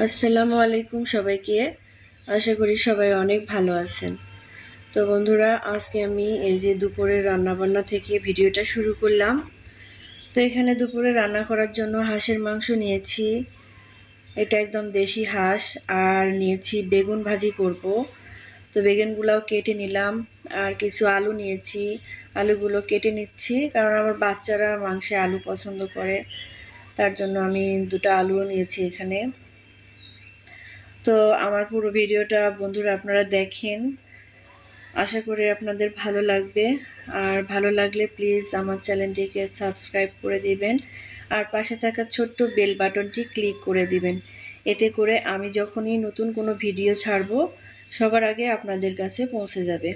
আসসালামু আলাইকুম সবাইকে। আশা করি সবাই অনেক ভালো আছেন। তো বন্ধুরা, আজকে আমি এই যে দুপুরের রান্নাবান্না থেকে ভিডিওটা শুরু করলাম। তো এখানে দুপুরে রান্না করার জন্য হাঁসের মাংস নিয়েছি। এটা একদম দেশি হাঁস, আর নিয়েছি বেগুন ভাজি করব। তো বেগুনগুলাও কেটে নিলাম, আর কিছু আলু নিয়েছি। আলুগুলো কেটে নিচ্ছি, কারণ আমার বাচ্চারা মাংসে আলু পছন্দ করে। তার জন্য আমি দুটো আলুও নিয়েছি এখানে। তো আমার পুরো ভিডিওটা বন্ধুরা আপনারা দেখেন। আশা করি আপনাদের ভালো লাগবে। আর ভালো লাগলে প্লিজ আমার চ্যানেলটিকে সাবস্ক্রাইব করে দিবেন। আর পাশে থাকা ছোট্ট বেল বাটনটি ক্লিক করে দিবেন। এতে করে আমি যখনই নতুন কোনো ভিডিও ছাড়বো, সবার আগে আপনাদের কাছে পৌঁছে যাবে।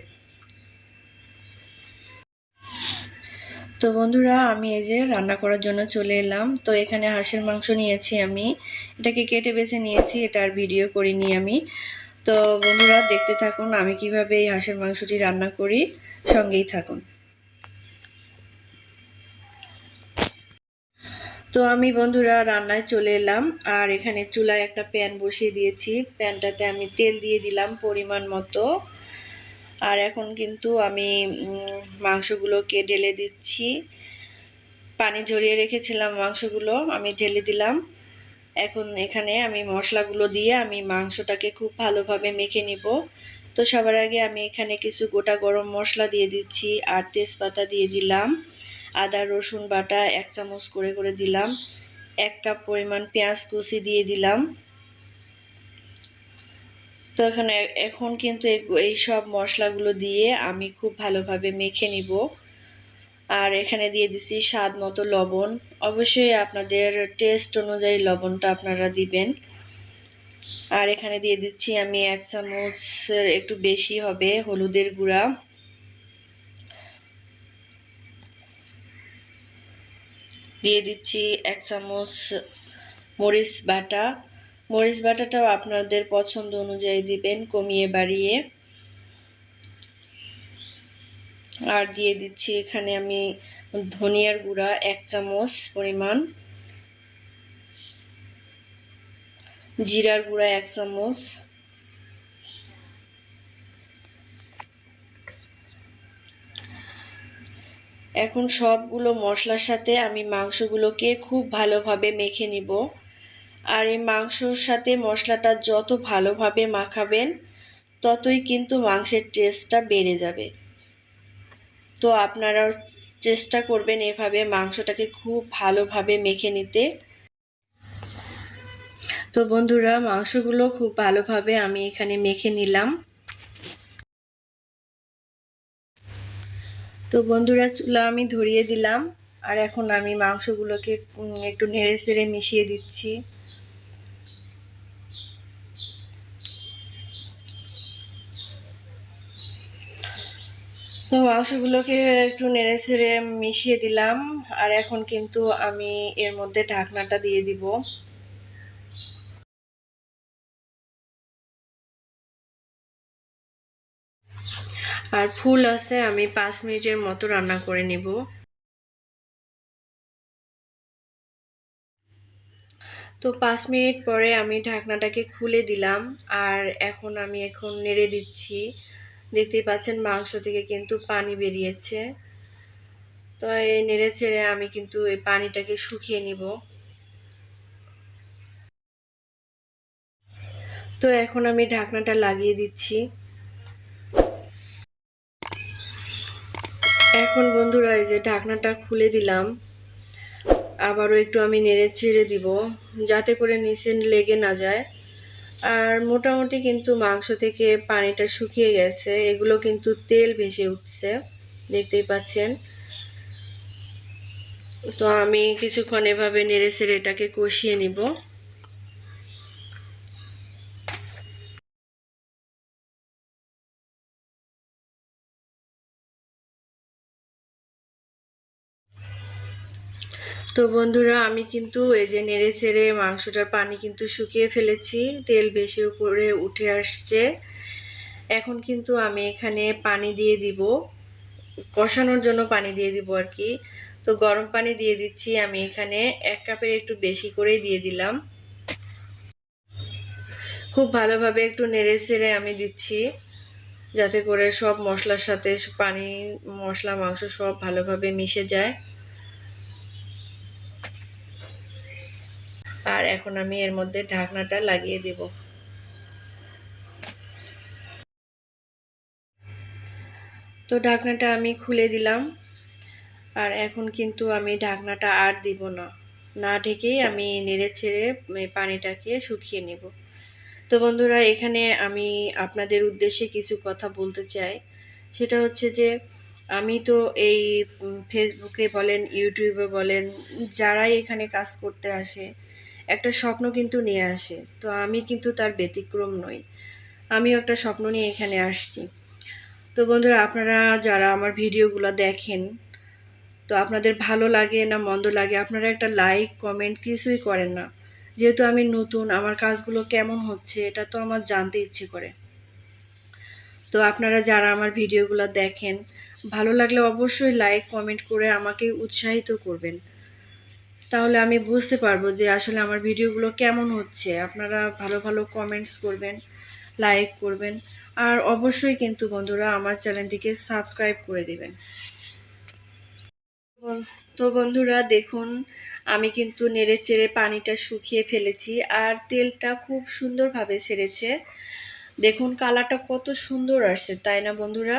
তো বন্ধুরা, আমি এই যে রান্না করার জন্য চলে এলাম। তো এখানে হাঁসের মাংস নিয়েছি আমি। এটাকে কেটে বেছে নিয়েছি এটার ভিডিও করিনি আমি। তো বন্ধুরা, দেখতে থাকুন আমি কীভাবে এই হাঁসের মাংসটি রান্না করি। সঙ্গেই থাকুন। তো আমি বন্ধুরা, রান্নায় চলে এলাম। আর এখানে চুলায় একটা প্যান বসিয়ে দিয়েছি। প্যানটাতে আমি তেল দিয়ে দিলাম পরিমাণ মতো। আর এখন কিন্তু আমি মাংসগুলোকে ঢেলে দিচ্ছি। পানি ঝরিয়ে রেখেছিলাম মাংসগুলো, আমি ঢেলে দিলাম। এখন এখানে আমি মশলাগুলো দিয়ে আমি মাংসটাকে খুব ভালোভাবে মেখে নিব। তো সবার আগে আমি এখানে কিছু গোটা গরম মশলা দিয়ে দিচ্ছি আর তেজপাতা দিয়ে দিলাম। আদা, রসুন বাটা এক চামচ করে করে দিলাম। এক কাপ পরিমাণ পেঁয়াজ কুচি দিয়ে দিলাম। তো এখানে এখন কিন্তু এই সব মশলাগুলো দিয়ে আমি খুব ভালোভাবে মেখে নিব। আর এখানে দিয়ে দিচ্ছি স্বাদ মতো লবণ। অবশ্যই আপনাদের টেস্ট অনুযায়ী লবণটা আপনারা দিবেন। আর এখানে দিয়ে দিচ্ছি আমি এক চামচ, একটু বেশি হবে, হলুদের গুঁড়া। দিয়ে দিচ্ছি এক চামচ মরিচ বাটা। মরিচ বাটাটাও আপনাদের পছন্দ অনুযায়ী দিবেন, কমিয়ে বাড়িয়ে। আর দিয়ে দিচ্ছি এখানে আমি ধনিয়ার গুঁড়া, এক চামচ পরিমাণ। জিরার গুঁড়া, এক চামচ। এখন সবগুলো মশলার সাথে আমি মাংসগুলোকে খুব ভালোভাবে মেখে নিব। আর এই মাংসর সাথে মশলাটা যত ভালোভাবে মাখাবেন, ততই কিন্তু মাংসের টেস্টটা বেড়ে যাবে। তো আপনারাও চেষ্টা করবেন এভাবে মাংসটাকে খুব ভালোভাবে মেখে নিতে। তো বন্ধুরা, মাংসগুলো খুব ভালোভাবে আমি এখানে মেখে নিলাম। তো বন্ধুরা, চুলা আমি ধরিয়ে দিলাম। আর এখন আমি মাংসগুলোকে একটু নেড়ে চেড়ে মিশিয়ে দিচ্ছি। তো মাংসগুলোকে একটু নেড়ে ছেড়ে মিশিয়ে দিলাম, আর এখন কিন্তু আমি এর মধ্যে ঢাকনাটা দিয়ে দিব। আর ফুল আছে, আমি পাঁচ মিনিটের মতো রান্না করে নিব। তো পাঁচ মিনিট পরে আমি ঢাকনাটাকে খুলে দিলাম, আর এখন আমি এখন নেড়ে দিচ্ছি। দেখতেই পাচ্ছেন মাংস থেকে কিন্তু পানি বেরিয়েছে। তো এই নেড়ে চেড়ে আমি কিন্তু এই পানিটাকে শুকিয়ে নিব। তো এখন আমি ঢাকনাটা লাগিয়ে দিচ্ছি। এখন বন্ধুরা এই যে ঢাকনাটা খুলে দিলাম। আবারও একটু আমি নেড়ে ছেড়ে দিব, যাতে করে নিচে লেগে না যায়। আর মোটামুটি কিন্তু মাংস থেকে পানিটা শুকিয়ে গেছে। এগুলো কিন্তু তেল ভেসে উঠছে, দেখতেই পাচ্ছেন। তো আমি কিছুক্ষণ এভাবে নেড়ে সেড়ে এটাকে কষিয়ে নিব। তো বন্ধুরা, আমি কিন্তু এই যে নেড়ে চেড়ে মাংসটার পানি কিন্তু শুকিয়ে ফেলেছি, তেল বেশি উপরে উঠে আসছে। এখন কিন্তু আমি এখানে পানি দিয়ে দিব, কষানোর জন্য পানি দিয়ে দিব আর কি। তো গরম পানি দিয়ে দিচ্ছি, আমি এখানে এক কাপের একটু বেশি করেই দিয়ে দিলাম। খুব ভালোভাবে একটু নেড়ে চেড়ে আমি দিচ্ছি, যাতে করে সব মশলার সাথে পানি, মশলা, মাংস সব ভালোভাবে মিশে যায়। আর এখন আমি এর মধ্যে ঢাকনাটা লাগিয়ে দেব। তো ঢাকনাটা আমি খুলে দিলাম। আর এখন কিন্তু আমি ঢাকনাটা আর দিব না। না ঢেকেই আমি নেড়ে ছেড়ে পানিটাকে শুকিয়ে নেব। তো বন্ধুরা, এখানে আমি আপনাদের উদ্দেশ্যে কিছু কথা বলতে চাই। সেটা হচ্ছে যে, আমি তো এই ফেসবুকে বলেন ইউটিউবে বলেন, যারাই এখানে কাজ করতে আসে একটা স্বপ্ন কিন্তু নিয়ে আসে। তো আমি কিন্তু তার ব্যতিক্রম নই। আমিও একটা স্বপ্ন নিয়ে এখানে আসছি। তো বন্ধুরা, আপনারা যারা আমার ভিডিওগুলো দেখেন, তো আপনাদের ভালো লাগে না মন্দ লাগে, আপনারা একটা লাইক, কমেন্ট কিছুই করেন না। যেহেতু আমি নতুন, আমার কাজগুলো কেমন হচ্ছে এটা তো আমার জানতে ইচ্ছে করে। তো আপনারা যারা আমার ভিডিওগুলো দেখেন, ভালো লাগলে অবশ্যই লাইক, কমেন্ট করে আমাকে উৎসাহিত করবেন। তাহলে আমি বুঝতে পারব যে আসলে আমার ভিডিওগুলো কেমন হচ্ছে। আপনারা ভালো ভালো কমেন্টস করবেন লাইক করবেন। আর অবশ্যই কিন্তু বন্ধুরা আমার চ্যানেলটিকে সাবস্ক্রাইব করে দেবেন। তো বন্ধুরা দেখুন, আমি কিন্তু নেড়ে চেড়ে পানিটা শুকিয়ে ফেলেছি আর তেলটা খুব সুন্দরভাবে সেরেছে। দেখুন কালারটা কত সুন্দর আসছে, তাই না বন্ধুরা?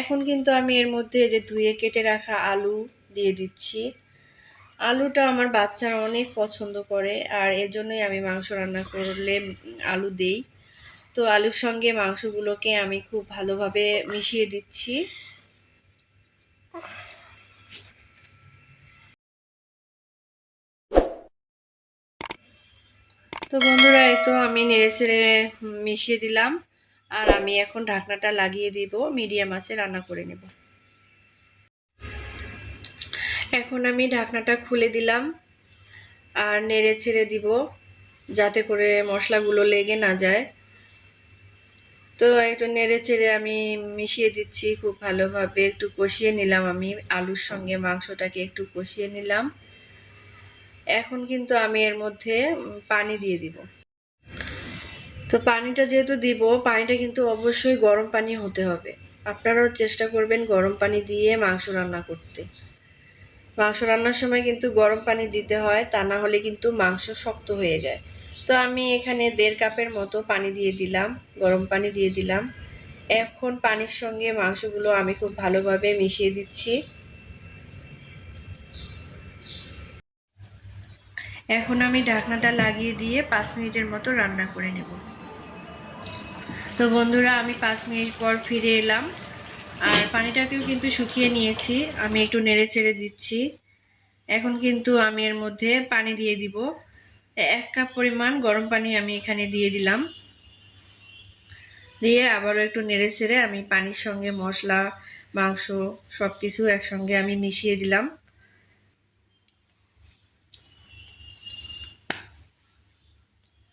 এখন কিন্তু আমি এর মধ্যে যে ধুয়ে কেটে রাখা আলু দিয়ে দিচ্ছি। আলুটা আমার বাচ্চারা অনেক পছন্দ করে, আর এর জন্যই আমি মাংস রান্না করলে আলু দেই। তো আলুর সঙ্গে মাংসগুলোকে আমি খুব ভালোভাবে মিশিয়ে দিচ্ছি। তো বন্ধুরা, এই তো আমি নেড়ে চেড়ে মিশিয়ে দিলাম, আর আমি এখন ঢাকনাটা লাগিয়ে দিব, মিডিয়াম আছে, রান্না করে নেব। এখন আমি ঢাকনাটা খুলে দিলাম আর নেড়ে ছেড়ে দিব যাতে করে মশলাগুলো লেগে না যায়। তো একটু নেড়ে চেড়ে আমি মিশিয়ে দিচ্ছি খুব ভালোভাবে। একটু কষিয়ে নিলাম আমি আলুর সঙ্গে, মাংসটাকে একটু কষিয়ে নিলাম। এখন কিন্তু আমি এর মধ্যে পানি দিয়ে দিব। তো পানিটা যেহেতু দিব, পানিটা কিন্তু অবশ্যই গরম পানি হতে হবে। আপনারাও চেষ্টা করবেন গরম পানি দিয়ে মাংস রান্না করতে। মাংস রান্নার সময় কিন্তু গরম পানি দিতে হয়, তা না হলে কিন্তু মাংস শক্ত হয়ে যায়। তো আমি এখানে দেড় কাপের মতো পানি দিয়ে দিলাম, গরম পানি দিয়ে দিলাম। এখন পানির সঙ্গে মাংসগুলো আমি খুব ভালোভাবে মিশিয়ে দিচ্ছি। এখন আমি ঢাকনাটা লাগিয়ে দিয়ে পাঁচ মিনিটের মতো রান্না করে নেব। তো বন্ধুরা, আমি পাঁচ মিনিট পর ফিরে এলাম। পানিটাকেও কিন্তু শুকিয়ে নিয়েছি। আমি একটু নেড়ে চেড়ে দিচ্ছি। এখন কিন্তু আমি এর মধ্যে পানি দিয়ে দিব। এক কাপ পরিমাণ গরম পানি আমি এখানে দিয়ে দিলাম। দিয়ে আবারও একটু নেড়ে চেড়ে আমি পানির সঙ্গে মশলা, মাংস সব কিছু একসঙ্গে আমি মিশিয়ে দিলাম।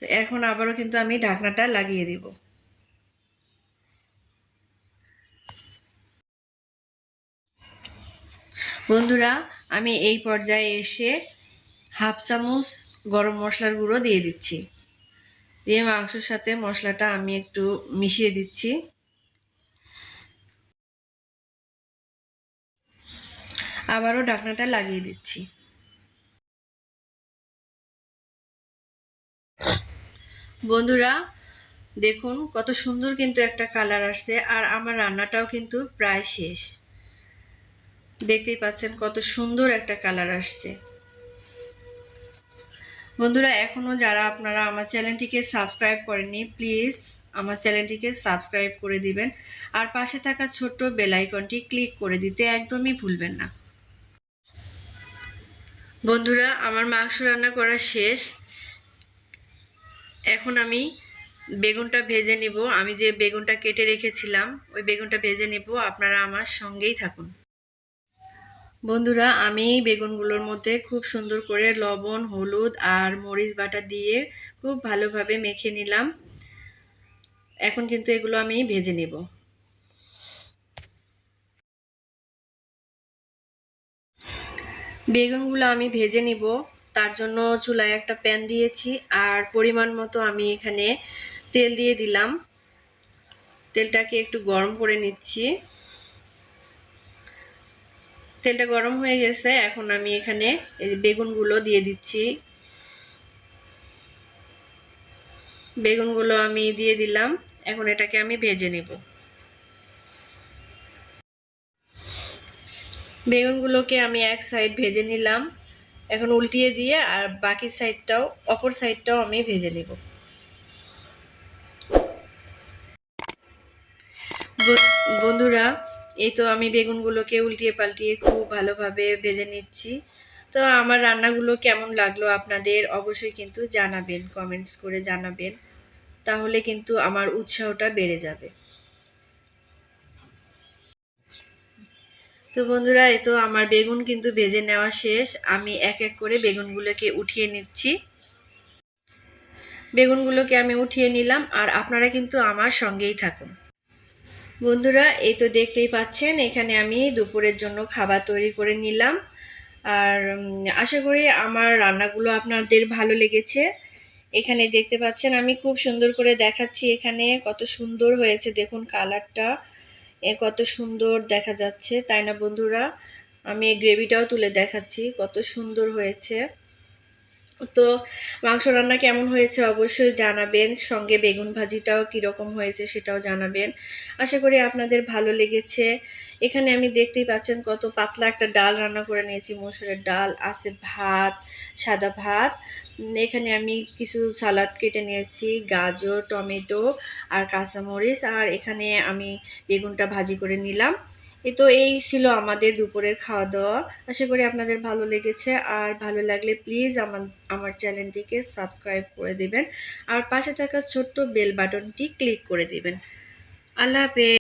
তো এখন আবারও কিন্তু আমি ঢাকনাটা লাগিয়ে দিব। বন্ধুরা, আমি এই পর্যায়ে এসে হাফ চামচ গরম মশলার গুঁড়ো দিয়ে দিচ্ছি। দিয়ে মাংসর সাথে মশলাটা আমি একটু মিশিয়ে দিচ্ছি। আবারও ঢাকনাটা লাগিয়ে দিচ্ছি। বন্ধুরা, দেখুন কত সুন্দর কিন্তু একটা কালার আসছে, আর আমার রান্নাটাও কিন্তু প্রায় শেষ। দেখতেই পাচ্ছেন কত সুন্দর একটা কালার আসছে। বন্ধুরা এখনও যারা আপনারা আমার চ্যানেলটিকে সাবস্ক্রাইব করেননি, প্লিজ আমার চ্যানেলটিকে সাবস্ক্রাইব করে দিবেন। আর পাশে থাকা ছোট্ট বেলাইকনটি ক্লিক করে দিতে একদমই ভুলবেন না। বন্ধুরা, আমার মাংস রান্না করা শেষ। এখন আমি বেগুনটা ভেজে নিব। আমি যে বেগুনটা কেটে রেখেছিলাম, ওই বেগুনটা ভেজে নেব। আপনারা আমার সঙ্গেই থাকুন। বন্ধুরা, আমি বেগুনগুলোর মধ্যে খুব সুন্দর করে লবণ, হলুদ আর মরিচ বাটা দিয়ে খুব ভালোভাবে মেখে নিলাম। এখন কিন্তু এগুলো আমি ভেজে নেব। বেগুনগুলো আমি ভেজে নিব। তার জন্য চুলায় একটা প্যান দিয়েছি আর পরিমাণ মতো আমি এখানে তেল দিয়ে দিলাম। তেলটাকে একটু গরম করে নিচ্ছি। তেলটা গরম হয়ে গেছে, এখন আমি এখানে বেগুনগুলো দিয়ে দিচ্ছি। বেগুনগুলো আমি দিয়ে দিলাম, এখন এটাকে আমি ভেজে নেব। বেগুনগুলোকে আমি এক সাইড ভেজে নিলাম, এখন উল্টিয়ে দিয়ে আর বাকি সাইডটাও, অপর সাইডটাও আমি ভেজে নেব। বন্ধুরা এই তো আমি বেগুনগুলোকে উল্টিয়ে পাল্টিয়ে খুব ভালোভাবে ভেজে নিচ্ছি। তো আমার রান্নাগুলো কেমন লাগল আপনাদের অবশ্যই কিন্তু জানাবেন কমেন্টস করে জানাবেন। তাহলে কিন্তু আমার উৎসাহটা বেড়ে যাবে। তো বন্ধুরা, এই তো আমার বেগুন কিন্তু ভেজে নেওয়া শেষ। আমি এক এক করে বেগুনগুলোকে উঠিয়ে নিচ্ছি। বেগুনগুলোকে আমি উঠিয়ে নিলাম আর আপনারা কিন্তু আমার সঙ্গেই থাকুন। বন্ধুরা, এই তো দেখতেই পাচ্ছেন, এখানে আমি দুপুরের জন্য খাবার তৈরি করে নিলাম। আর আশা করি আমার রান্নাগুলো আপনাদের ভালো লেগেছে। এখানে দেখতে পাচ্ছেন, আমি খুব সুন্দর করে দেখাচ্ছি এখানে কত সুন্দর হয়েছে, দেখুন কালারটা। এ কত সুন্দর দেখা যাচ্ছে, তাই না বন্ধুরা? আমি এই গ্রেভিটাও তুলে দেখাচ্ছি, কত সুন্দর হয়েছে। তো মাংস রান্না কেমন হয়েছে অবশ্যই জানাবেন। সঙ্গে বেগুন ভাজিটাও কীরকম হয়েছে সেটাও জানাবেন। আশা করি আপনাদের ভালো লেগেছে। এখানে আমি দেখতেই পাচ্ছেন কত পাতলা একটা ডাল রান্না করে নিয়েছি। মসুরের ডাল, আছে ভাত, সাদা ভাত। এখানে আমি কিছু সালাদ কেটে নিয়েছি, গাজর, টমেটো আর কাঁচামরিচ। আর এখানে আমি বেগুনটা ভাজি করে নিলাম। এ তো এই ছিল আমাদের দুপুরের খাওয়া দাওয়া আশা করি আপনাদের ভালো লেগেছে। আর ভালো লাগলে প্লিজ আমার আমার চ্যানেলটিকে সাবস্ক্রাইব করে দেবেন। আর পাশে থাকা ছোট্ট বেল বাটনটি ক্লিক করে দেবেন। আল্লাহ হাফেজ।